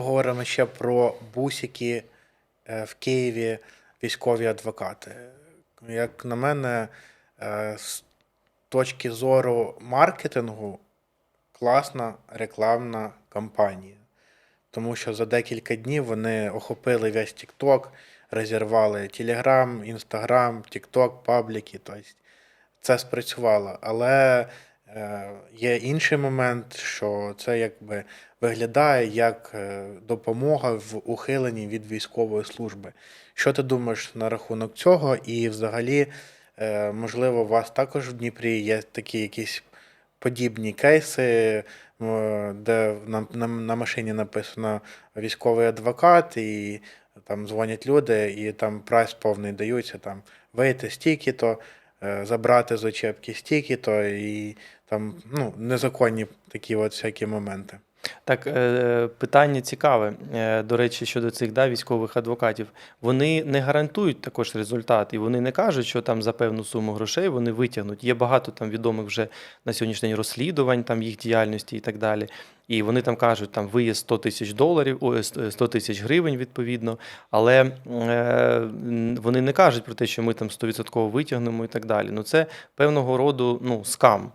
поговоримо ще про бусики е, в Києві, військові адвокати. Як на мене, е, з точки зору маркетингу, класна рекламна кампанія. Тому що за декілька днів вони охопили весь TikTok, розірвали Telegram, Instagram, TikTok, пабліки. Тобто це спрацювало. Але є інший момент, що це якби виглядає як е, допомога в ухиленні від військової служби. Що ти думаєш на рахунок цього? І взагалі, е, можливо, у вас також в Дніпрі є такі якісь подібні кейси, де на, на, на машині написано військовий адвокат, і там дзвонять люди, і там прайс повний даються, там вийти стільки-то, е, забрати з очепки стільки-то, і там ну, незаконні такі от всякі моменти. Так, е, питання цікаве. Е, До речі, щодо цих да, військових адвокатів. Вони не гарантують також результат, і вони не кажуть, що там за певну суму грошей вони витягнуть. Є багато там відомих вже на сьогоднішній день розслідувань там їх діяльності і так далі. І вони там кажуть, там виїзд 100 тисяч доларів, ой, 100 тисяч гривень відповідно. Але е, вони не кажуть про те, що ми там 100% витягнемо і так далі. Ну це певного роду ну, скам.